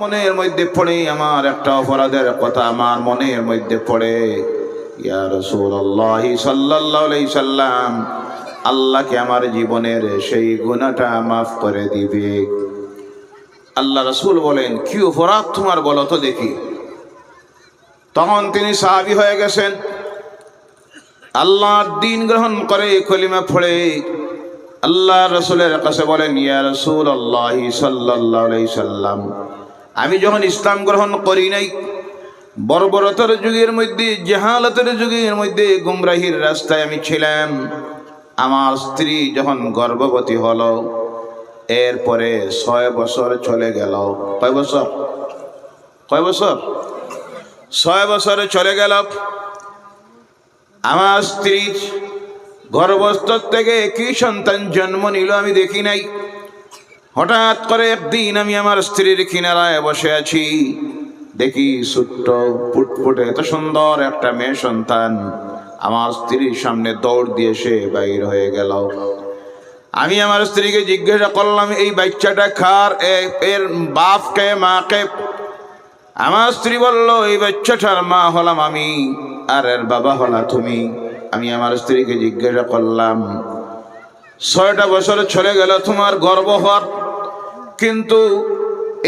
মনের মধ্যে পড়ে, আমার একটা অপরাধের কথা আমার মনের মধ্যে পড়ে। ইয়া রাসূলুল্লাহ সাল্লাল্লাহু আলাইহি সাল্লাম, আল্লাহকে আমার জীবনের সেই গুনাহটা মাফ করে দিবে। আল্লাহ রসুল বলেন, কি অপরাধ তোমার বলো তো দেখি। তখন তিনি সাহাবী হয়ে গেছেন। আল্লাহর দিন গ্রহণ করে কলিমা পড়ে। আল্লাহ রসুলের কাছে বলেন, ইয়া রসুল আল্লাহ সাল্লাহ সাল্লাম আমি যখন ইসলাম গ্রহণ করি নাই, বর্বরতার যুগের মধ্যে, জেহালতের যুগের মধ্যে গুমরাহির রাস্তায় আমি ছিলাম। আমার স্ত্রী যখন গর্ভবতী হল, এরপরে ছয় বছর চলে গেল। কয় বছর? কয় বছর? ছয় বছরে চলে গেল। আমার স্ত্রীর গর্ভস্থ থেকে কি সন্তান জন্ম নিল আমি দেখি নাই। হঠাৎ করে একদিন আমি আমার স্ত্রীর কিনারায় বসে আছি। দেখি ছোট্ট, ফুটফুটে এত সুন্দর একটা মেয়ে সন্তান। আমার স্ত্রীর সামনে দৌড় দিয়ে সে বাইর হয়ে গেল। আমি আমার স্ত্রীকে জিজ্ঞাসা করলাম, এই বাচ্চাটা খার এর বাপকে, মাকে? আমার স্ত্রী বলল, এই বাচ্চাটার মা হলাম আমি, আর এর বাবা হলা তুমি। আমি আমার স্ত্রীকে জিজ্ঞাসা করলাম, ছয়টা বছর চলে গেল তোমার গর্ব হওয়ার কিন্তু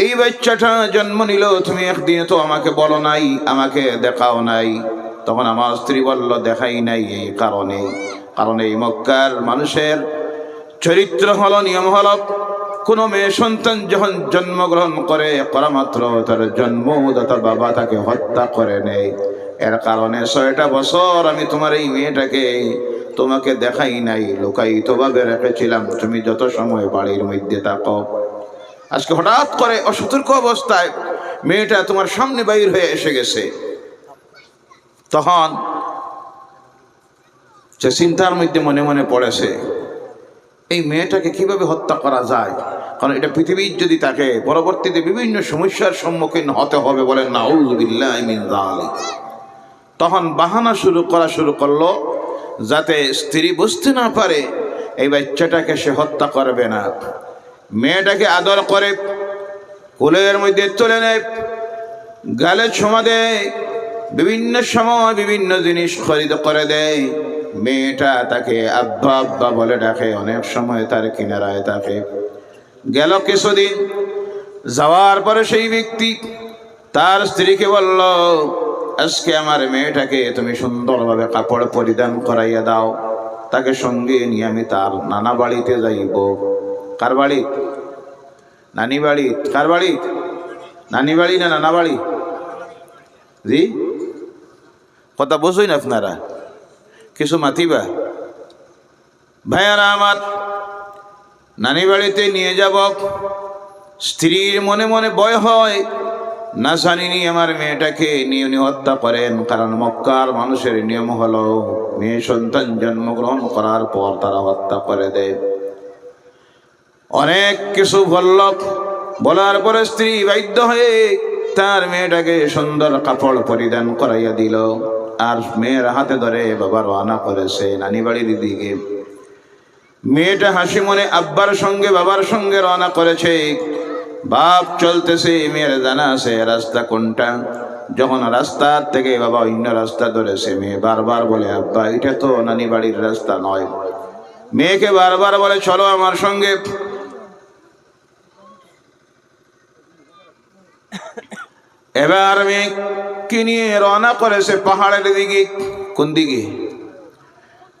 এই বাচ্চাটা জন্ম নিল, তুমি একদিনে তো আমাকে বলো নাই, আমাকে দেখাও নাই। তখন আমার স্ত্রী বলল, দেখাই নাই এই কারণে। কারণ এই মক্কার মানুষের চরিত্র হলো, নিয়ম হল, কোনো মেয়ে সন্তান যখন জন্মগ্রহণ করে করা মাত্র তার জন্মদাতা বাবা তাকে হত্যা করে নেয়। এর কারণে ছয়টা বছর আমি তোমার এই মেয়েটাকে তোমাকে দেখাই নাই লোকায়িত ভাবে রেখেছিলাম। তুমি যত সময় বাড়ির মধ্যে থাকো আজকে হঠাৎ করে অসতর্ক অবস্থায় মেয়েটা তোমার সামনে বাইর হয়ে এসে গেছে। তখন সে চিন্তার মধ্যে মনে মনে পড়েছে, এই মেয়েটাকে কীভাবে হত্যা করা যায়? কারণ এটা পৃথিবীর যদি তাকে পরবর্তীতে বিভিন্ন সমস্যার সম্মুখীন হতে হবে বলেন না তখন বাহানা শুরু করা শুরু করল, যাতে স্ত্রী বুঝতে না পারে, এই বাচ্চাটাকে সে হত্যা করবে না। মেয়েটাকে আদর করে, কোলের মধ্যে তুলে নেয়। গালে ছোঁয়া দেয়, বিভিন্ন সময় বিভিন্ন জিনিস খরিদ করে দেয়। মেয়েটা তাকে আব্বা আব্বা বলে ডাকে, অনেক সময় তার কিনারায় থাকে। গেল কিছুদিন, যাওয়ার পরে সেই ব্যক্তি তার স্ত্রীকে বলল, আজকে আমার মেয়েটাকে তুমি সুন্দরভাবে কাপড় পরিধান করাইয়া দাও। তাকে সঙ্গে নিয়ে আমি তার নানা বাড়িতে যাইব। কার বাড়ি নানি বাড়ি কার বাড়ি নানি বাড়ি না নানা বাড়ি জি? কথা বোঝই না আপনারা? কিছু মাতিবা? ভাইয়ারা আমার নানি বাড়িতে নিয়ে যাব। স্ত্রীর মনে মনে ভয় হয়। না জানিনি আমার মেয়েটাকে নিয়ে উনি হত্যা করেন, কারণ মক্কার মানুষের নিয়ম হলো, মেয়ে সন্তান জন্মগ্রহণ করার পর তারা হত্যা করে দেয়। অনেক কিছু বলল বলার পরে স্ত্রী বাধ্য হয়ে তার মেয়েটাকে সুন্দর কাপড় পরিধান করাইয়া দিল। আর মেয়ের হাতে ধরে বাবা রওনা করেছে নানি বাড়ির দিকে। মেয়েটা হাসি মনে আব্বার সঙ্গে বাবার সঙ্গে রওনা করেছে। বাপ চলতেছে মেয়ের জানা আছে রাস্তা কোনটা। যখন রাস্তার থেকে বাবা অন্য রাস্তা ধরেছে, মেয়ে বারবার বলে, আব্বা, এটা তো নানি বাড়ির রাস্তা নয়। মেয়েকে বারবার বলে, চলো আমার সঙ্গে। এবার মেয়ে কি নিয়ে রওনা করেছে পাহাড়ের দিকে? কোন দিকে?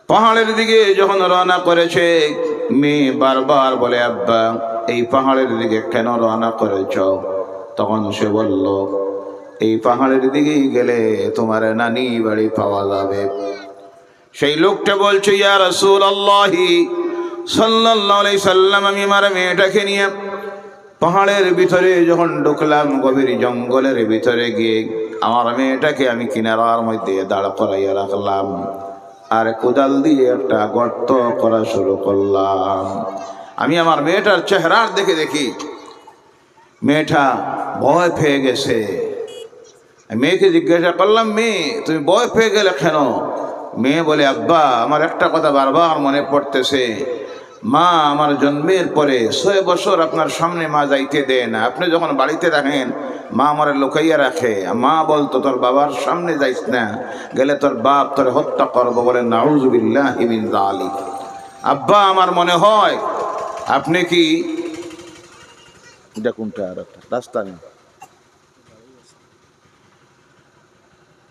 পাহাড়ের দিকে যখন রওনা করেছে, মেয়ে বারবার বলে, আব্বা, এই পাহাড়ের দিকে কেন রওনা করেছ? তখন সে বলল, এই পাহাড়ের দিকে গেলে তোমার নানি বাড়ি পাওয়া যাবে। সেই লোকটা বলছে, ইয়া রসুল আল্লাহি সাল্লাহ সাল্লাম, আমি আমার মেয়েটাকে নিয়ে পাহাড়ের ভিতরে যখন ঢুকলাম, গভীর জঙ্গলের ভিতরে গিয়ে আমার মেয়েটাকে আমি কিনারার মধ্যে দাঁড় করাইয়া রাখলাম আর কোদাল দিয়ে একটা গর্ত করা শুরু করলাম। আমি আমার মেয়েটার চেহারার দেখে দেখি, মেয়েটা ভয় পেয়ে গেছে। মেয়েকে জিজ্ঞাসা করলাম, মেয়ে, তুমি ভয় পেয়ে গেলে কেন? মেয়ে বলে, আব্বা, আমার একটা কথা বারবার মনে পড়তেছে। মা আমার জন্মের পরে ছয় বছর আপনার সামনে মা যাইতে দেয় না। আপনি যখন বাড়িতে রাখেন মা আমার লুকাইয়া রাখে। মা বলতো, তোর বাবার সামনে যাইস না, গেলে তোর বাপ তোর হত্যা করব বলে নাউজুবিল্লাহ আলী আব্বা, আমার মনে হয়, আপনি কি আর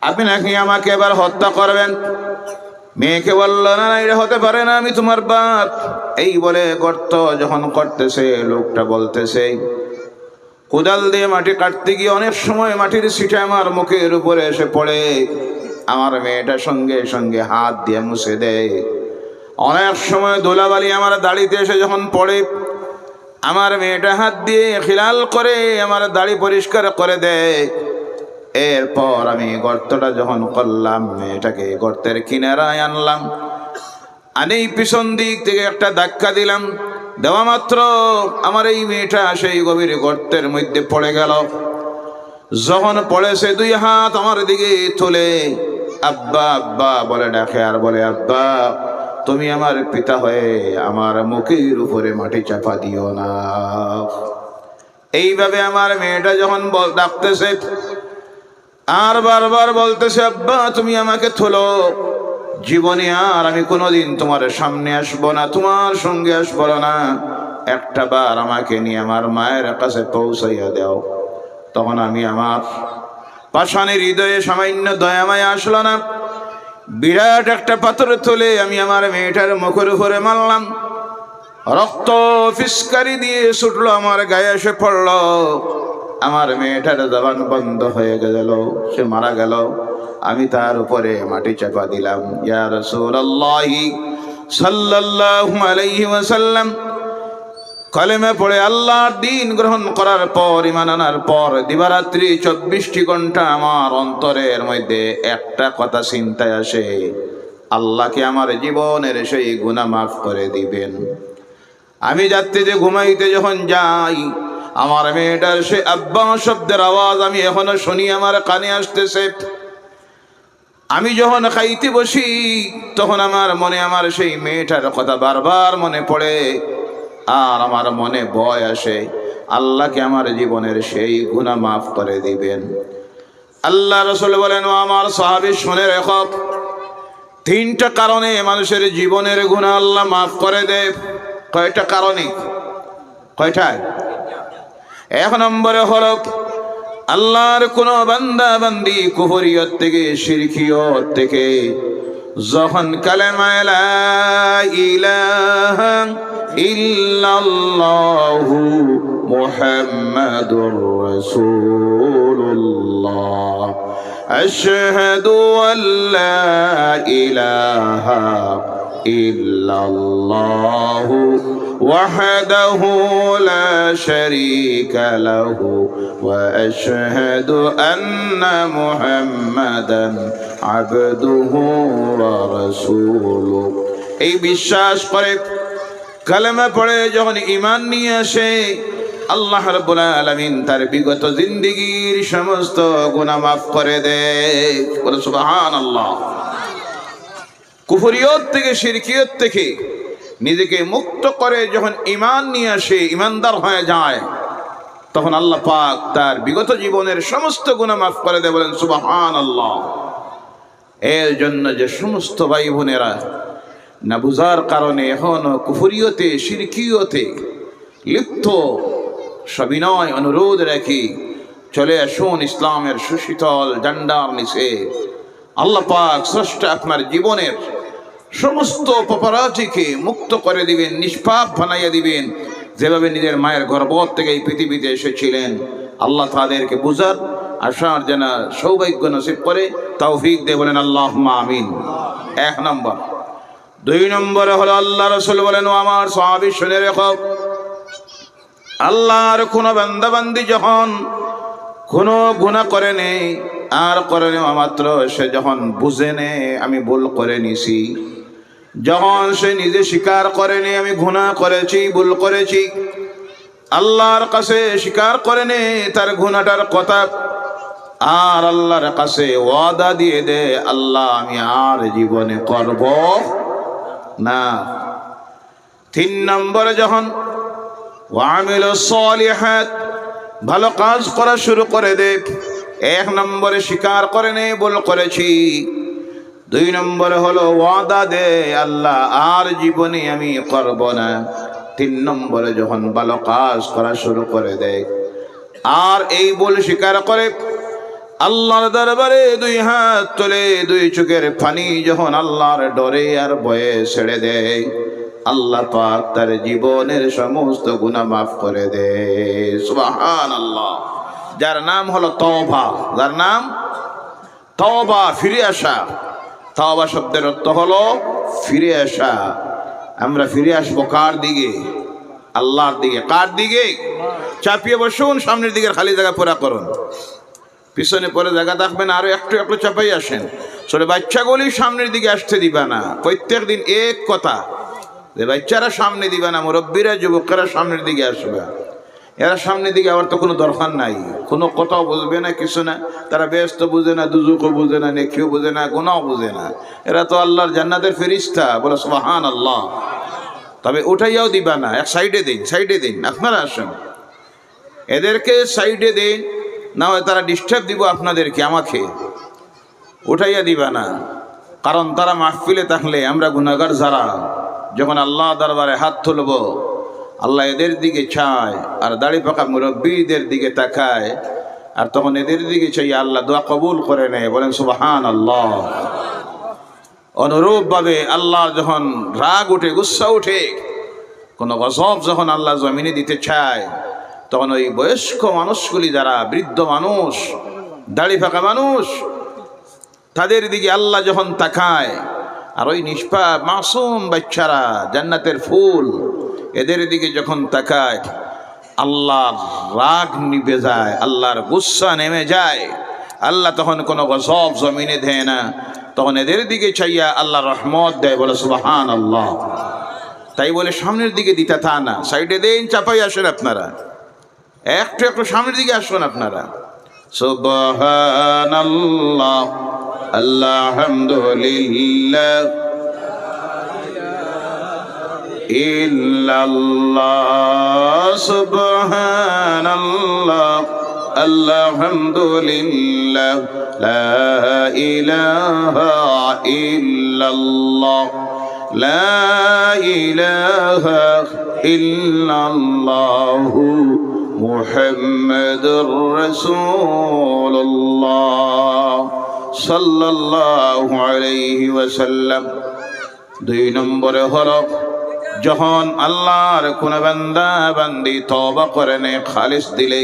আপনি নাকি আমাকে এবার হত্যা করবেন? মেয়েকে বলল, না এটা হতে পারে না, আমি তোমার বাপ। এই বলে গর্ত যখন করতেছে, লোকটা বলতেছে, কোদাল দিয়ে মাটি কাটতে গিয়ে অনেক সময় মাটির সিটে আমার মুখের উপরে এসে পড়ে। আমার মেয়েটা সঙ্গে সঙ্গে হাত দিয়ে মুছে দেয়। অনেক সময় দোলাবালি আমার দাড়িতে এসে যখন পড়ে, আমার মেয়েটা হাত দিয়ে খিলাল করে আমার দাড়ি পরিষ্কার করে দেয়। এরপর আমি গর্তটা যখন করলাম মেয়েটাকে গর্তের কিনারায় আনলাম। আনেই পিছন দিক থেকে একটা ধাক্কা দিলাম। দেওয়া মাত্র আমার এই মেয়েটা সেই গভীর গর্তের মধ্যে পড়ে গেল। যখন পড়েছে দুই হাত আমার দিকে তুলে, আব্বা আব্বা বলে ডাকে আর বলে, আব্বা, তুমি আমার পিতা হয়ে আমার মুখের উপরে মাটি চাপা দিও না। এইভাবে আমার মেয়েটা যখন ডাকতেছে আর বারবার বলতেছে, আব্বা, তুমি আমাকে থলো। জীবনে আর আমি কোনোদিন তোমার সামনে আসব না, তোমার সঙ্গে আসব না। একটা বার আমাকে নিয়ে আমার মায়ের কাছে পৌঁছাইয়া দাও। তখন আমি আমার পাষাণের হৃদয়ে সামান্য দয়ামায় আসলো না। বিরাট একটা পাথর তুলে আমি আমার মেয়েটার মুখের উপরে মারলাম। রক্ত ফিসকারি দিয়ে ছুটলো, আমার গায়ে এসে পড়ল। আমার মেয়েটার জবান বন্ধ হয়ে গেল, সে মারা গেল। আমি তার উপরে মাটি চাপা দিলাম। ইয়া রাসূলুল্লাহি সাল্লাল্লাহু আলাইহি ওয়াসাল্লাম, কলেমে পড়ে আল্লাহর দিন গ্রহণ করার পর ইমান আনার পর দিবারাত্রি চব্বিশটি ঘণ্টা আমার অন্তরের মধ্যে একটা কথা চিন্তায় আসে, আল্লাহকে আমার জীবনের সেই গুণা মাফ করে দিবেন। আমি যাত্রী যে ঘুমাইতে যখন যাই আমার মেয়েটার সে আব্বা শব্দের আওয়াজ আমি এখনও শুনি, আমার কানে আসতেছে। আমি যখন খাইতে বসি, তখন আমার মনে, আমার সেই মেয়েটার কথা বারবার মনে পড়ে, আর আমার মনে ভয় আসে আল্লাহকে আমার জীবনের সেই গুণা মাফ করে দিবেন? আল্লাহ রসুল বলেন, ও আমার সাহাবি, শুনে রেখ, তিনটা কারণে মানুষের জীবনের গুণা আল্লাহ মাফ করে দেব কয়টা কারণে? কয়টায়? এক নম্বরে হলো, আল্লাহর কোন বান্দা বান্দি কুহরিয়ত থেকে, শিরকিয়ত থেকে যখন কালেমায় লা ইলাহা ইল্লাল্লাহু আশহাদু আল্লা ইল্লাল্লাহু وحده لا شريك له واشهد ان محمدا عبده ورسوله এই বিশ্বাস করে কালেমা পড়ে যখন ইমান নিয়ে আসে আল্লাহ রাব্বুল আলামিন তার বিগত জিন্দেগীর সমস্ত গুনাহ মাফ করে দেয় বলে সুবহানাল্লাহ কুফরিয়ত থেকে শিরকিয়ত থেকে নিজেকে মুক্ত করে যখন ইমান নিয়ে আসে ইমানদার হয়ে যায়, তখন আল্লাহ পাক তার বিগত জীবনের সমস্ত গুণা মাফ করে দেয়, বলেন সুবাহান আল্লাহ এর জন্য যে সমস্ত ভাই বোনেরা না বুঝার কারণে এখনও কুফুরিয়তে, সিরকিয়তে লিপ্ত সবিনয় অনুরোধ রাখি চলে আসুন ইসলামের সুশীতল জান্ডার নিচে। আল্লাহ পাক স্রষ্টা আপনার জীবনের সমস্ত পপারাজিকে মুক্ত করে দিবেন, নিষ্পাপ বানাইয়া দিবেন। যেভাবে নিজের মায়ের গর্ভত থেকে এই পৃথিবীতে এসেছিলেন, আল্লাহ তাদেরকে বুঝার আসার যেন সৌভাগ্য নসিব করে, তৌফিক দে বলেন আল্লাহ আমিন। এক নম্বর। দুই নম্বরে হলো আল্লাহ রসুল বলেন আমার সাহাবি, শুনে রেখো। আল্লাহর কোনো বান্দাবান্দি যখন কোনো গুণা করে নেই আর করে নেওয়া মাত্র, সে যখন বুঝে নে আমি ভুল করে নিছি। যখন সে নিজে স্বীকার করেনি, আমি গুণা করেছি, ভুল করেছি। আল্লাহর কাছে স্বীকার করে নে তার গুণাটার কথা আর আল্লাহর কাছে ওয়াদা দিয়ে দে, আল্লাহ আমি আর জীবনে করব না। তিন নম্বরে যখন ওয়ামিল সলিহাত, ভালো কাজ করা শুরু করে দে এক নম্বরে স্বীকার করে নে বল করেছি। দুই নম্বরে হলো ওয়াদা দে, আল্লাহ, আর জীবনে আমি করব না। তিন নম্বরে যখন ভালো কাজ করা শুরু করে দেয় আর এই বল স্বীকার করে আল্লাহর দরবারে দুই হাত তোলে, দুই চোখের পানি যখন আল্লাহর ডরে আর ভয়ে ছেড়ে দেয় আল্লাহ পাক তার জীবনের সমস্ত গুনাহ মাফ করে দে। সুবহান আল্লাহ যার নাম হলো তওবা। যার নাম? তওবা, ফিরে আসা। তওবা শব্দের অর্থ হলো ফিরে আসা। আমরা ফিরে আসব কার দিকে? আল্লাহর দিকে। কার দিকে? চাপিয়ে বসুন, সামনের দিকে খালি জায়গা পুরা করুন। পিছনে পরে জায়গা থাকবেন, আরও একটু একটু চাপাই আসেন। ছোট বাচ্চাগুলি সামনের দিকে আসতে দিবা না। প্রত্যেক দিন এক কথা। যে বাচ্চারা সামনে দিবে না, মুরব্বীরা, যুবকেরা সামনের দিকে আসবে। এরা সামনের দিকে আবার তো কোনো দরকার নাই। কোনো কথাও বুঝবে না, কিছু না। তারা ব্যস্ত বুঝে না, দুজুকও বুঝে না নেখিও বুঝে না, গুণাও বুঝে না। এরা তো আল্লাহর জান্নাতের ফেরিস্তা। বলে সুবাহান আল্লাহ তবে ওটাইয়াও দিবা না, এক সাইডে দিন সাইডে দিন। আপনারা আসেন। এদেরকে সাইডে দিন, না হয় তারা ডিস্টার্ব দিব আপনাদেরকে, আমাকে। উঠাইয়া দিবা না। কারণ তারা মাহফিলে থাকলে আমরা গুনাগার যারা। যখন আল্লাহ দরবারে হাত তুলব আল্লাহ এদের দিকে চায়, আর দাড়ি পাকা মুরব্বীদের দিকে তাকায়, আর তখন এদের দিকে চাই আল্লাহ দোয়া কবুল করে নেয়, বলেন সুবাহান আল্লাহ অনুরূপভাবে আল্লাহ যখন রাগ উঠে, গুসা উঠে, কোনো গজব যখন আল্লাহ জমিনে দিতে চায়, তখন ওই বয়স্ক মানুষগুলি যারা বৃদ্ধ মানুষ, দাড়ি ফাঁকা মানুষ, তাদের দিকে আল্লাহ যখন তাকায়, আর ওই নিষ্পাপ মাসুম বাচ্চারা জান্নাতের ফুল এদের দিকে যখন তাকায়, আল্লাহর রাগ নিবে যায়, আল্লাহর গুসা নেমে যায়, আল্লাহ তখন কোনো গজব জমিনে দেয় না। তখন এদের দিকে চাইয়া আল্লাহ রহমত দেয়, বলে সুবাহান আল্লাহ তাই বলে সামনের দিকে দিতে থা না, সাইডে দেন চাপাই আসেন আপনারা। একটু একটু সামনের দিকে আসুন আপনারা। সুবহানাল্লাহ আলহামদুলিল্লাহ إلا الله سبحان الله الحمد لله لا إله إلا الله لا إله إلا الله محمد رسول الله صلى الله عليه وسلم. دي نمبر هرب যখন আল্লাহর কোন বান্দা বান্দি তবা করে নে খালিস দিলে।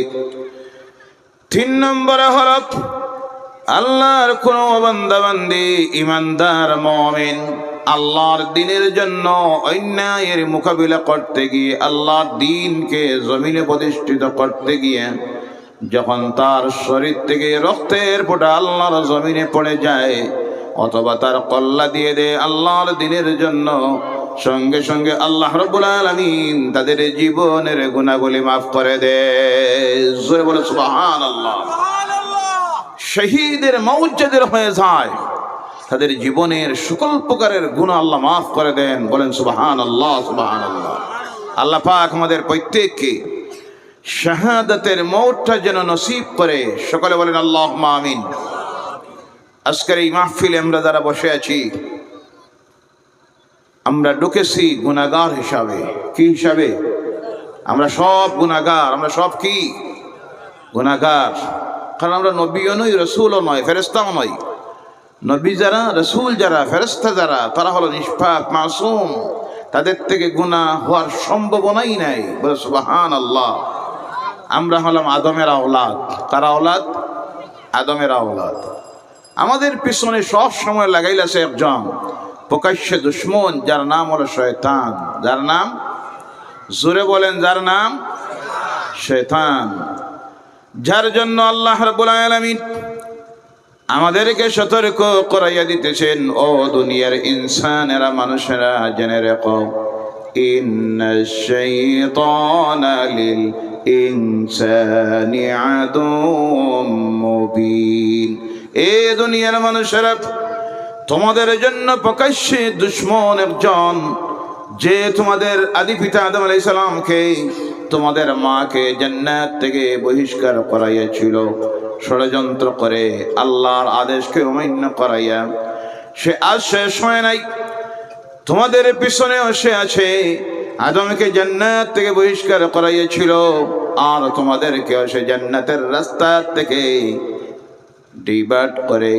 তিন নম্বরে হলো আল্লাহর কোন বান্দা বান্দি, ইমানদার, মমিন। আল্লাহর দিনের জন্য অন্যায়ের মোকাবিলা করতে গিয়ে, আল্লাহর দিনকে জমিনে প্রতিষ্ঠিত করতে গিয়ে, যখন তার শরীর থেকে রক্তের ফোঁটা আল্লাহর জমিনে পড়ে যায়, অথবা তার কল্লা দিয়ে দেয়, আল্লাহর দিনের জন্য সঙ্গে সঙ্গে আল্লাহ রব্বুল আলামিন তাদের জীবনের গুণাগুলি মাফ করে দেয় বলে, সুবহানাল্লাহ। শহীদের মৌজাদের হয়ে যায়, তাদের জীবনের সকল প্রকারের গুণ আল্লাহ মাফ করে দেন। বলেন সুবাহান আল্লাহ সুবাহান আল্লাহ আল্লাহ পাক আমাদের প্রত্যেককে শাহাদাতের মৌটটা যেন নসিব করে। সকলে বলেন আল্লাহ আমিন। আজকের এই মাহফিলে আমরা যারা বসে আছি আমরা ঢুকেছি গুণাগার হিসাবে। কি হিসাবে? আমরা সব গুণাগার আমরা সব কি? গুণাগার কারণ আমরা নবীও নই, রসুলও নয় ফেরেস্তাও নয় নবী যারা, রসুল যারা ফেরস্তা যারা, তারা হলো নিষ্পাপ, মাসুম। তাদের থেকে গুণা হওয়ার সম্ভাবনাই নাই। বলে সুবাহান আল্লাহ আমরা হলাম আদমের আওলাদ। কারা আওলাদ? আদমের আওলাদ। আমাদের পিছনে সব সময় লাগাইলাছে একজন। প্রকাশ্যে দুশ্মন, যার নাম হলো শয়তান। যার নাম? জোরে বলেন, যার নাম? শয়তান। যার জন্য আল্লাহ রাব্বুল আলামিন আমাদেরকে সতর্ক করাইয়া দিতেছেন, ও দুনিয়ার ইনসানেরা, মানুষেরা, জেনে রেখো এ দুনিয়ার মানুষেরা তোমাদের জন্য প্রকাশ্যে দুশ্মন একজন, যে তোমাদের আদি পিতা আদম আলাই সালামকে তোমাদের মাকে জান্নাত থেকে বহিষ্কার করাইয়াছিল। ষড়যন্ত্র করে আল্লাহর আদেশকে অমান্য করাইয়া সে আজ শেষ হয় নাই। তোমাদের পিছনেও সে আছে, আদমকে জান্নাত থেকে বহিষ্কার করাইয়াছিল, আর তোমাদেরকেও সে জান্নাতের রাস্তা থেকে ডিবাট করে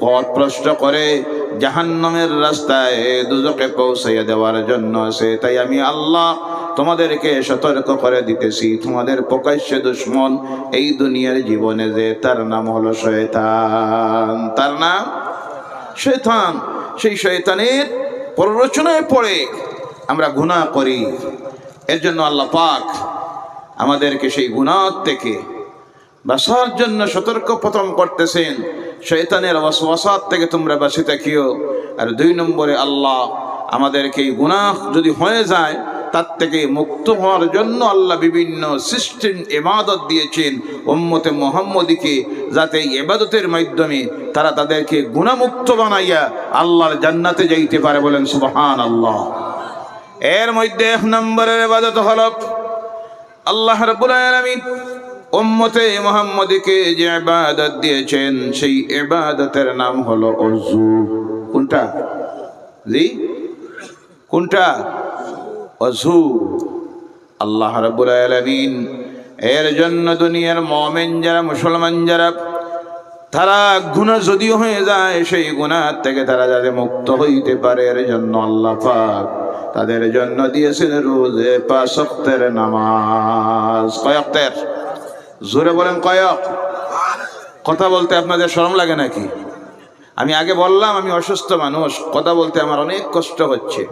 পথ প্রশ্ন করে জাহান্নামের রাস্তায় দুজকে পৌঁছাইয়া দেওয়ার জন্য আছে তাই আমি আল্লাহ তোমাদেরকে সতর্ক করে দিতেছি। তোমাদের প্রকাশ্য দুশ্মন এই দুনিয়ার জীবনে যে, তার নাম হলো শয়তান। তার নাম? শয়তান। সেই শয়তানের প্ররোচনায় পড়ে আমরা গুনাহ করি। এর জন্য আল্লাহ পাক আমাদেরকে সেই গুনাহ থেকে বাসার জন্য সতর্ক প্রথম করতেছেন। শয়তানের ওয়াসওয়াসাত থেকে তোমরা বাঁচে থাকিও। আর দুই নম্বরে আল্লাহ আমাদেরকে এই গুনাহ যদি হয়ে যায়, তার থেকে মুক্ত হওয়ার জন্য আল্লাহ বিভিন্ন সিস্টেম এবাদত দিয়েছেন উম্মতে মোহাম্মদীকে, যাতে এবাদতের মাধ্যমে তারা তাদেরকে গুণামুক্ত বানাইয়া আল্লাহর জান্নাতে যাইতে পারে বলেন সুবহান আল্লাহ এর মধ্যে এক নম্বরের এবাদত হল, আল্লাহ রাব্বুল আলামিন উম্মতে মুহাম্মদীকে যে ইবাদত দিয়েছেন, সেই ইবাদতের নাম হলো অজু কোনটা? জি কোনটা? অজু আল্লাহ রাব্বুল আলামিন এর জন্য দুনিয়ার মুমিন যারা, মুসলমান যারা, তারা গুণা যদিও হয়ে যায়, সেই গুণার থেকে তারা যাতে মুক্ত হইতে পারে, এর জন্য আল্লাহ পাক তাদের জন্য দিয়েছেন রোজে পাঁচ নামাজ। কয়ক্তের জোরে বলেন কয়ক কথা বলতে আপনাদের শরম লাগে নাকি? আমি আগে বললাম আমি অসুস্থ মানুষ, কথা বলতে আমার অনেক কষ্ট হচ্ছে।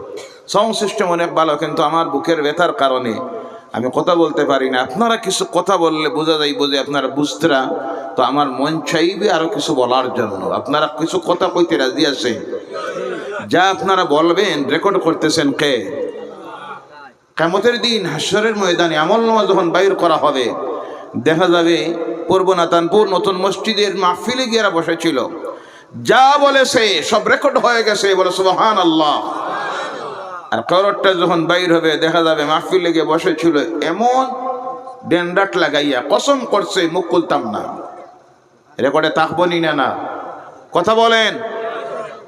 সিস্টেম অনেক ভালো, কিন্তু আমার বুকের ব্যথার কারণে আমি কথা বলতে পারি না। আপনারা কিছু কথা বললে বোঝা যায় বোঝে আপনারা বুঝতেরা, তো আমার মন চাইবে আরও কিছু বলার জন্য। আপনারা কিছু কথা কইতে রাজি আছে যা আপনারা বলবেন রেকর্ড করতেছেন কে? কামতের দিন, হাসরের ময়দানে আমল নামা যখন বাইর করা হবে দেখা যাবে পূর্ব নাতানপুর নতুন মসজিদের মাহফিলে গিয়ে বসেছিল। যা বলেছে, সব রেকর্ড হয়ে গেছে, বলে সুবহান আল্লাহ আর করটটা যখন বাইর হবে, দেখা যাবে মাহফিলে গিয়ে বসেছিল, এমন ডেন্ডাট লাগাইয়া, কসম করছে, মুখ খুলতাম না। রেকর্ডে তাকবনি না না। কথা বলেন?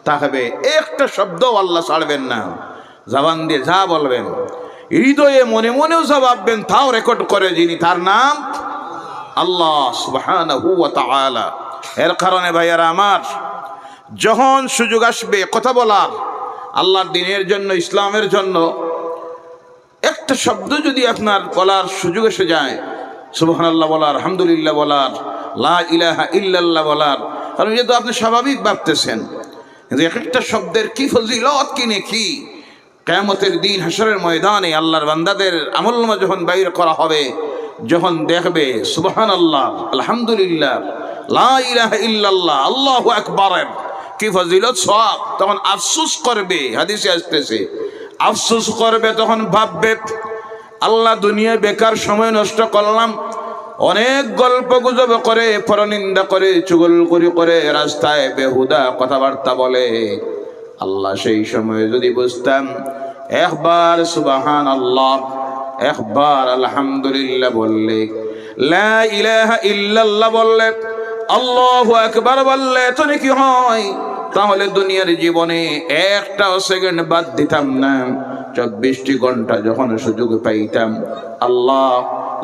তাকবে একটা শব্দ আল্লাহ ছাড়বেন না। জবান দিয়ে যা বলবেন। হৃদয়ে মনে মনেও যা ভাববেন, তাও রেকর্ড করে যিনি তার নাম আল্লাহ তাআলা। এর কারণে ভাইয়ারা আমার, যখন সুযোগ আসবে কথা বলার, আল্লাহর দিনের জন্য, ইসলামের জন্য, একটা শব্দ যদি আপনার বলার সুযোগ এসে যায়, সুবহানাল্লাহ বলার, আলহামদুলিল্লাহ বলার, লা ইলাহা ইল্লাল্লাহ বলার, কারণ যেহেতু আপনি স্বাভাবিক ভাবতেছেন। কিন্তু এক একটা শব্দের কি ফজিলত, কি নেকি? কেয়ামতের দিন হাসরের ময়দানে আল্লাহর বান্দাদের আমলনামা যখন বাইর করা হবে যখন দেখবে সুবহান আল্লাহ আলহামদুলিল্লাহ ইল্লাল্লাহ, আল্লাহু আকবারের কি ফজিলত সব তখন আফসোস করবে, হাদিসে আসতেছে। আফসোস করবে, তখন ভাববে, আল্লাহ দুনিয়ায় বেকার সময় নষ্ট করলাম, অনেক গল্প গুজব করে, পরনিন্দা করে চুগলগুরি করে, রাস্তায় বেহুদা কথাবার্তা বলে। আল্লাহ সেই সময় যদি বুঝতাম একবার সুবাহান আল্লাহ একবার আলহামদুলিল্লাহ বললে, লা ইলাহা ইল্লাল্লাহ বললে, আল্লাহু আকবার বললে তো কি হয়? তাহলে দুনিয়ার জীবনে একটাও সেকেন্ড বাদ দিতাম না। চব্বিশটি ঘণ্টা যখন সুযোগ পাইতাম, আল্লাহ,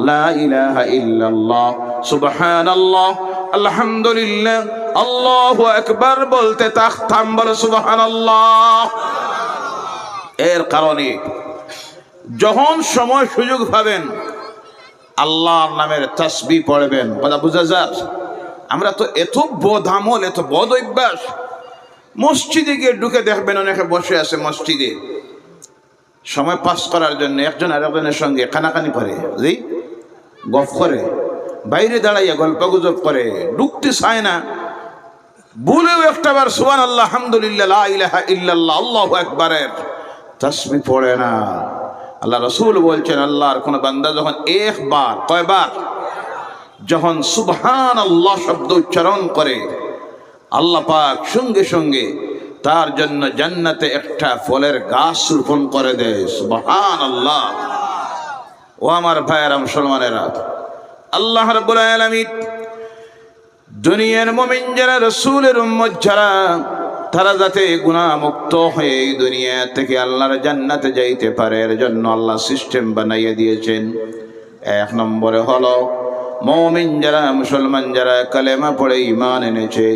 লা ইলাহা ইল্লাল্লাহ, সুবহানাল্লাহ, আলহামদুলিল্লাহ, আল্লাহু আকবার বলতে তাখতাম বলে সুবহানাল্লাহ। এর কারণে যখন সময় সুযোগ পাবেন, আল্লাহর নামের তসবি পড়বেন। কথা বুঝা যাক? আমরা তো এত বোধ আমল, এত বদ অভ্যাস। মসজিদে গিয়ে ঢুকে দেখবেন অনেকে বসে আছে মসজিদে। সময় পাস করার জন্য একজন আরেকজনের সঙ্গে কানাকানি করে, বুঝলি? গপ করে। বাইরে দাঁড়াইয়া গল্প গুজব করে। ঢুকতে চায় না। ভুলেও একটা বার সুবান আল্লাহ আলহামদুলিল্লাহ ইলাহা ইল্লাল্লাহ, আল্লাহু একবারের তসবি পড়ে না। আল্লাহ রসুল বলছেন, আল্লাহর কোন বান্দা যখন একবার, কয়বার? যখন সুবহান আল্লাহ শব্দ উচ্চারণ করে, আল্লাহ পাক সঙ্গে সঙ্গে তার জন্য জান্নাতে একটা ফলের গাছ রোপণ করে দেয় সুবহান আল্লাহ ও আমার ভাইয়েরা মুসলমানেরা, আল্লাহ রাব্বুল আলামিন দুনিয়ার মুমিন যারা, রসুলের উম্মত যারা তারা যাতে গুণামুক্ত হয়ে এই দুনিয়া থেকে আল্লাহর জান্নাতে যাইতে পারে, এর জন্য আল্লাহ সিস্টেম বানাইয়ে দিয়েছেন। এক নম্বরে হলো, মমিন যারা, মুসলমান যারা কালেমা পড়ে ইমান এনেছে,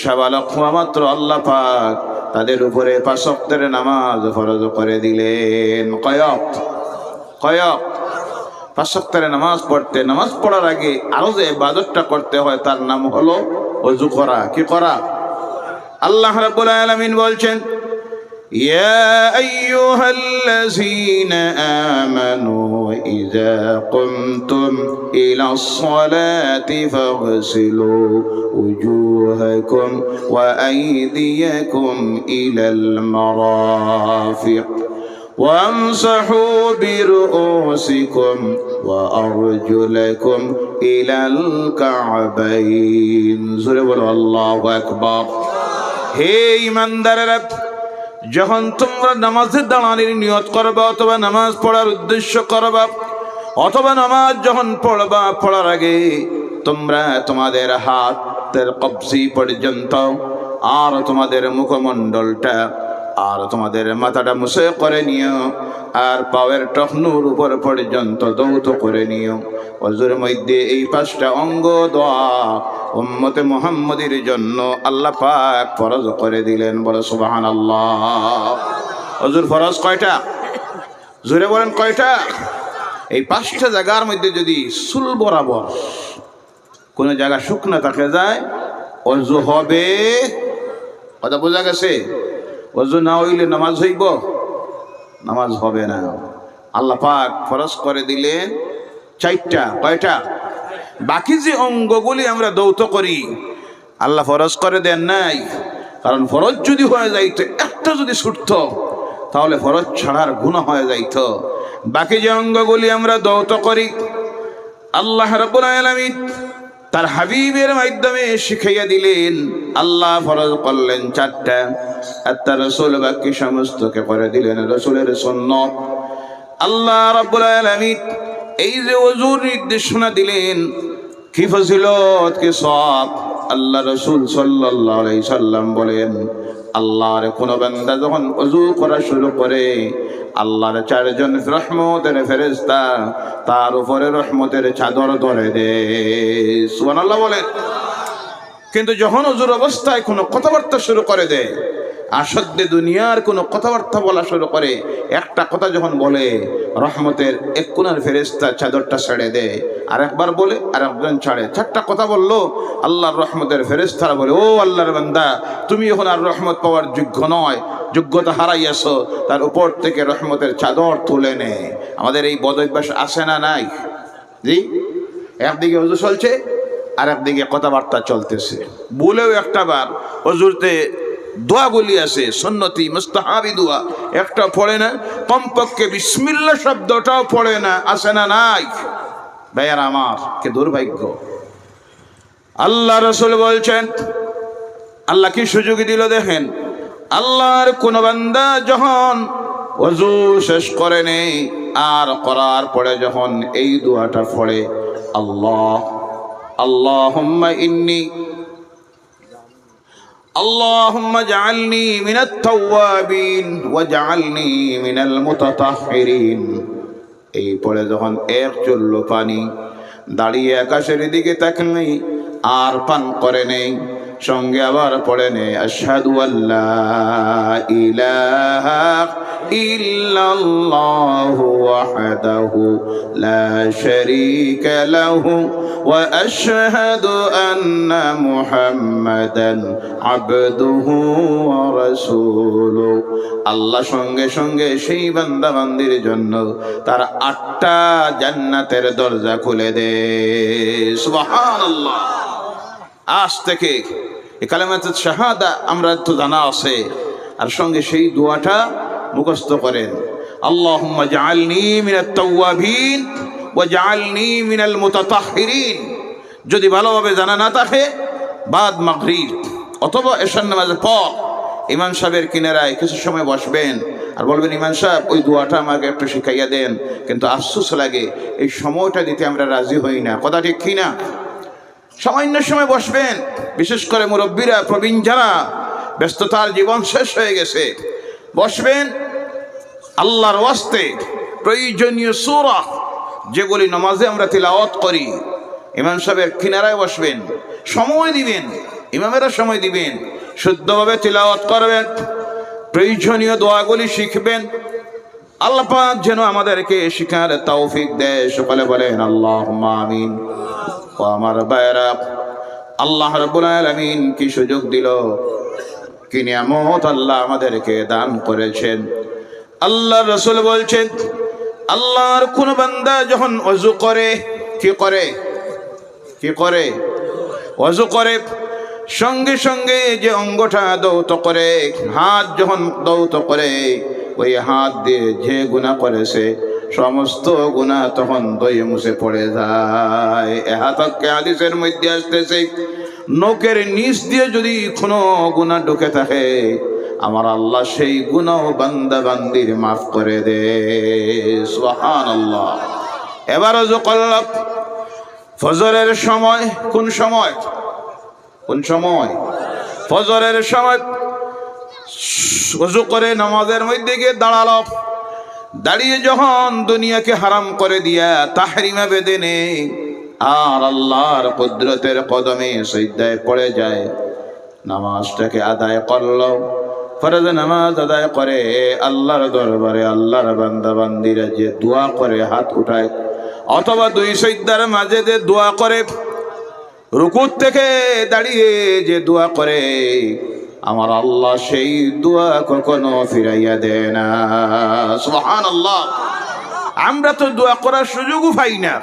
সাবালক মাত্র আল্লাহ পাক তাদের উপরে পাঁচক্তের নামাজ ফরজ করে দিলেন। কয়ক? কয়ক? সপ্তাহে নামাজ পড়তে, নামাজ পড়ার আগে আরও যে ইবাদতটা করতে হয় তার নাম হলো অজু করা। কি করা? আল্লাহ রাব্বুল আলামিন বলছেন يا أيها الذين آمنوا إذا قمتم إلى الصلاة فاغسلوا وجوهكم وأيديكم إلى المرافق وامسحوا برؤوسكم وأرجلكم إلى الكعبين زرب الله أكبر হে ইমানদারেরা, যখন তোমরা নামাজের দাঁড়ানির নিয়ত করবা অথবা নামাজ পড়ার উদ্দেশ্য করবা, অথবা নামাজ যখন পড়বা, পড়ার আগে তোমরা তোমাদের হাতের কবজি পর্যন্ত আর তোমাদের মুখমণ্ডলটা আর তোমাদের মাথাটা মুছে করে নিও, আর পাওয়ের টহনুর উপর পর্যন্ত দৌত করে নিও। অজুর মধ্যে এই পাঁচটা অঙ্গ দোয়া উম্মতে মোহাম্মদের জন্য আল্লাহ পাক ফরজ করে দিলেন। বলে সুবাহান আল্লাহ অজুর ফরজ কয়টা? জোরে বলেন কয়টা? এই পাঁচটা জায়গার মধ্যে যদি সুল বরাবর কোনো জায়গা শুকনো থাকে যায়, অজু হবে। কথা বোঝা গেছে? অজু না হইলে নামাজ হইব? নামাজ হবে না। আল্লাহ পাক ফরজ করে দিলেন চারটা। কয়টা? বাকি যে অঙ্গগুলি আমরা দৌত করি, আল্লাহ ফরজ করে দেন নাই। কারণ ফরজ যদি হয়ে যাইতো, একটা যদি ছুটত, তাহলে ফরজ ছাড়ার গুণ হয়ে যাইত। বাকি যে অঙ্গগুলি আমরা দৌত করি, আল্লাহ রাব্বুল আলামিন তার হাবিবের মাধ্যমে শিখাইয়া দিলেন, আল্লাহ ফরজ করলেন চারটা। আর তার রসুল বাকি সমস্তকে করে দিলেন রসুলের সুন্নত। আল্লাহ রাব্বুল আলামিন এই যে অজুর নির্দেশনা দিলেন কি ফজিলত, কি সব আল্লাহ রসুল সাল্লাম বলেন, আল্লাহর কোন বান্দা যখন অজু করা শুরু করে, আল্লাহর চারজন রহমতের ফেরেশতা তার উপরে রহমতের চাদর ধরে দে। সুবহানাল্লাহ বলেন। কিন্তু যখন অজুর অবস্থায় কোনো কথাবার্তা শুরু করে দেয় আসদ্দে দুনিয়ার কোনো কথাবার্তা বলা শুরু করে, একটা কথা যখন বলে, রহমতের এক কোনার ফেরেস্তা চাদরটা ছেড়ে দেয়। আর একবার বলে আর একজন ছাড়ে। চারটা কথা বলল, আল্লাহর রহমতের ফেরেস্তারা বলে, ও আল্লাহর বান্দা, তুমি এখন আর রহমত পাওয়ার যোগ্য নয়, যোগ্যতা হারাইয়াছো। তার উপর থেকে রহমতের চাদর তুলে নে। আমাদের এই বদভ্যাস আসে না নাই? জি? একদিকে হুজু চলছে আর একদিকে কথাবার্তা চলতেছে। বলেও একটা বার, হজুরতে দোয়াগুলি আছে, সন্নতি, মুস্তাহাবি দোয়া। একটা পড়ে না, কমপক্ষে বিসমিল্লা শব্দটাও পড়ে না আসে না নাই? ভাইয়ার আমার, কে দুর্ভাগ্য। আল্লাহ রসুল বলছেন, আল্লাহ কি সুযোগ দিল দেখেন? আল্লাহর কোন বান্দা যখন অজু শেষ করে নেই, আর করার পরে যখন এই দোয়াটা পড়ে, আল্লাহ, আল্লাহুম্মা ইন্নি اللهم اجعلني من التوابين واجعلني من المتطهرين এই পরে যখন এক চলল পানি দাঁড়িয়ে আকাশের দিকে তাকালেই আর পান করে নেই সঙ্গে আবার পড়ে নেই আশহাদু আল্লাহ ইলাহা ইল্লাল্লাহু ওয়াহদাহু লা শারীকা আশহাদু আন্না মুহাম্মাদান আবদুহু ওয়া আল্লাহ সঙ্গে সঙ্গে সেই বান্দা বান্দির জন্য তার আটটা জান্নাতের দরজা খুলে দে, সুবহানাল্লাহ। আজ থেকে কালেমাত শাহাদা আমরা তো জানা আছে। আর সঙ্গে সেই দোয়াটা মুখস্থ করেন। আল্লাহুম্মা জাআলনি মিনাত তাওয়াবিন ওয়া জাআলনি মিনাল মুতাতাহহিরিন যদি ভালোভাবে জানা না থাকে, বাদ মাগরিব অথবা এশার নামাজের পর ইমান সাহেবের কিনারায় কিছু সময় বসবেন আর বলবেন ইমান সাহেব, ওই দোয়াটা আমাকে একটু শিখাইয়া দেন। কিন্তু আফসোস লাগে, এই সময়টা দিতে আমরা রাজি হই না। কথা ঠিক কি না? সামান্য সময় বসবেন। বিশেষ করে মুরব্বীরা, প্রবীণ যারা, ব্যস্ততার জীবন শেষ হয়ে গেছে। বসবেন আল্লাহর ওয়াস্তে, প্রয়োজনীয় সুরা, যেগুলি নমাজে আমরা তিলাওয়াত করি। ইমাম সাহেবের কিনারায় বসবেন, সময় দিবেন, ইমামেরা সময় দিবেন, শুদ্ধভাবে তিলাওয়াত করবেন, প্রয়োজনীয় দোয়াগুলি শিখবেন। আল্লাহ যেন আমাদেরকে শিখার তৌফিক দেয়। সকালে বলেন আল্লাহ আমিন। ও আমার বায়রা আল্লাহ রাব্বুল আলামিন কি সুযোগ দিল? কি নিয়ামত আল্লাহ আমাদেরকে দান করেছেন। আল্লাহ রসুল বলছেন, আল্লাহর কোন বান্দা যখন অজু করে, কি করে? কি করে? অজু করে, সঙ্গে সঙ্গে যে অঙ্গটা দৌত করে, হাত যখন দৌত করে, ওই হাত দিয়ে যে গুণা করেছে সমস্ত গুণা তখন দই মুছে পড়ে যায়। এ হাতকে আদিসের মধ্যে আসতেছে, নখের নিচ দিয়ে যদি কোনো গুণা ঢুকে থাকে, আমার আল্লাহ সেই গুণাও বান্দা বান্দির মাফ করে দে। সুহান আল্লাহ এবারও করলাম, ফজরের সময় কোন সময়? কোন সময়? ফজরের সময় অজু করে নামাজের মধ্যে গিয়ে দাঁড়াল দাঁড়িয়ে যখন দুনিয়াকে হারাম করে দিয়া তাহরিমা বেঁধে নে আর আল্লাহর কুদরতের কদমে সৈদ্যায় পড়ে যায়। নামাজটাকে আদায় করল, ফরজ নামাজ আদায় করে আল্লাহর দরবারে আল্লাহর বান্দা বান্দিরা যে দোয়া করে হাত উঠায়, অথবা দুই সৈদ্যার মাঝে যে দোয়া করে, রুকুর থেকে দাঁড়িয়ে যে দোয়া করে আমার আল্লাহ সেই দোয়া কখনো ফিরাইয়া দেয় না। সুবহান আল্লাহ আমরা তো দোয়া করার সুযোগও পাই না।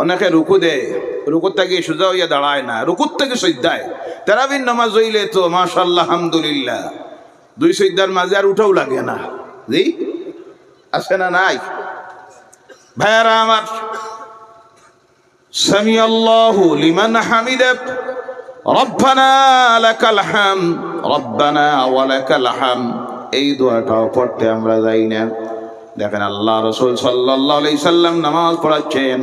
অনেকে রুকু দেয়, রুকুর থেকে সোজা হইয়া দাঁড়ায় না, রুকুর থেকে সৈদ্যায় তেরাবিন নামাজ হইলে তো মাশাল্লাহ আলহামদুলিল্লাহ। দুই সৈদ্যার মাঝে আর উঠাও লাগে না। জি? আছে না নাই? ভাইয়ারা আমার সামি আল্লাহু লিমান হামিদে রব্বানা লাকাল হাম, রব্বানা ওয়ালাকাল হাম। এই দোয়াটাও পড়তে আমরা যাই না। দেখেন আল্লাহ রসুল সাল্লাল্লাহু আলাইহি সাল্লাম নামাজ পড়াচ্ছেন।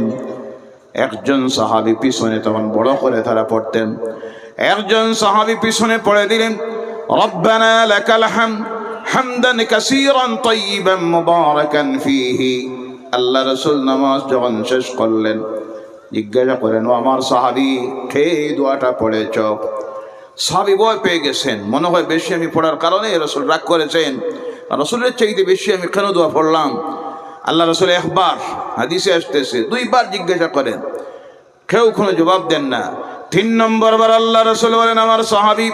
একজন সাহাবী পিছনে তখন বড় করে তারা পড়তেন। একজন সাহাবী পিছনে পড়ে দিলেন, রব্বানা লাকাল হাম, হামদান কাসীরান তাইয়িবান মুবারাকান ফীহি। আল্লাহ রসুল নামাজ যখন শেষ করলেন জিজ্ঞাসা করেন ও আমার সাহাবি খেয়ে এই দোয়াটা পড়েছ? সাহাবি বয় পেয়ে গেছেন। মনে হয় বেশি আমি পড়ার কারণে রসুল রাগ করেছেন। রসুলের চাইতে বেশি আমি কেন দোয়া পড়লাম? আল্লাহ রসুল একবার হাদিসে আসতেছে, দুইবার জিজ্ঞাসা করেন। কেউ কোনো জবাব দেন না। তিন নম্বর বার আল্লাহ রসুল বলেন, আমার সাহাবি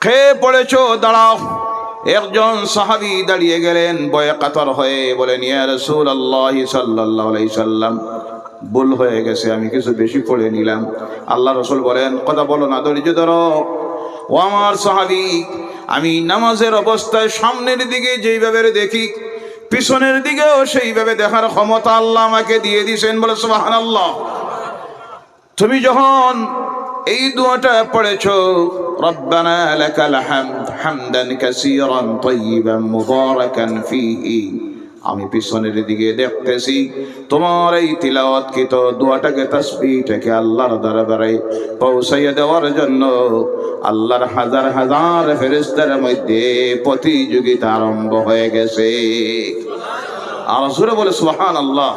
খেয়ে পড়েছ, দাঁড়াও। একজন সাহাবি দাঁড়িয়ে গেলেন বয়ে কাতর হয়ে বলেন, ইয়া রসুল আল্লাহ সাল্লাহ সাল্লাম ভুল হয়ে গেছে, আমি কিছু বেশি পড়ে নিলাম। আল্লাহ রসুল বলেন, কথা বলো না, ধৈর্য ধরো। ও আমার সাহাবি, আমি নামাজের অবস্থায় সামনের দিকে যেইভাবে দেখি, পিছনের দিকেও সেইভাবে দেখার ক্ষমতা আল্লাহ আমাকে দিয়ে দিয়েছেন। বলে সুবাহান আল্লাহ তুমি যখন এই দোয়াটা পড়েছো, রব্বানা লাকাল হামদ হামদান কাসীরান তাইয়িবান মুবারাকান ফীহি। আমি পিছনের দিকে দেখতেছি, তোমার এই তিলাওয়াতকৃত দোয়াটাকে তাসবিহটাকে আল্লাহর দরবারে পৌঁছাইয়া দেওয়ার জন্য আল্লাহর হাজার হাজার ফেরেশতার মধ্যে প্রতিযোগিতা আরম্ভ হয়ে গেছে। আর সুরে বলে সুবহান আল্লাহ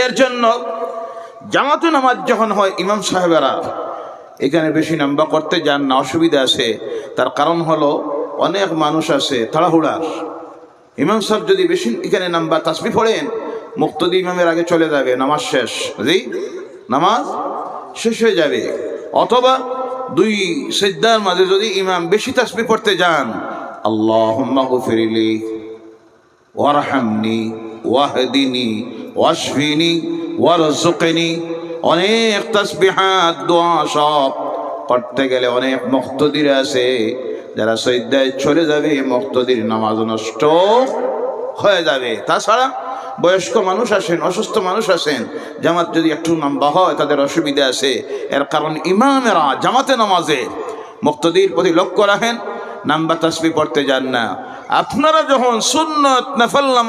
এর জন্য জামাতে নামাজ যখন হয়, ইমাম সাহেবেরা এখানে বেশি নাম্বা করতে যান, না অসুবিধা আছে। তার কারণ হলো অনেক মানুষ আছে, তাড়াহুড়ার। ইমাম সাহেব যদি বেশি এখানে নাম্বার তাসবি পড়েন, মুক্তদি ইমামের আগে চলে যাবে, নামাজ শেষ। বুঝি নামাজ শেষ হয়ে যাবে। অথবা দুই সেদ্দার মাঝে যদি ইমাম বেশি তাসবি পড়তে যান আল্লাহ গফিরিলি ওয়ারহামনি, ওয়াহদিনি, ওয়াশফিনি ওয়ারজুকনি অনেক তাসবিহাত, দোয়া সব পড়তে গেলে অনেক মুক্তদির আছে। যারা সৈদ্যায় চলে যাবে, মুক্তদির নামাজ নষ্ট হয়ে যাবে। তাছাড়া বয়স্ক মানুষ আসেন, অসুস্থ মানুষ আসেন, জামাত যদি একটু নাম্বা হয়, তাদের অসুবিধা আছে। এর কারণ ইমামেরা জামাতে নামাজে মুক্তদির প্রতি লক্ষ্য রাখেন, নাম্বার তাসবি পড়তে যান না। আপনারা যখন সুন্নত নফল নামাজ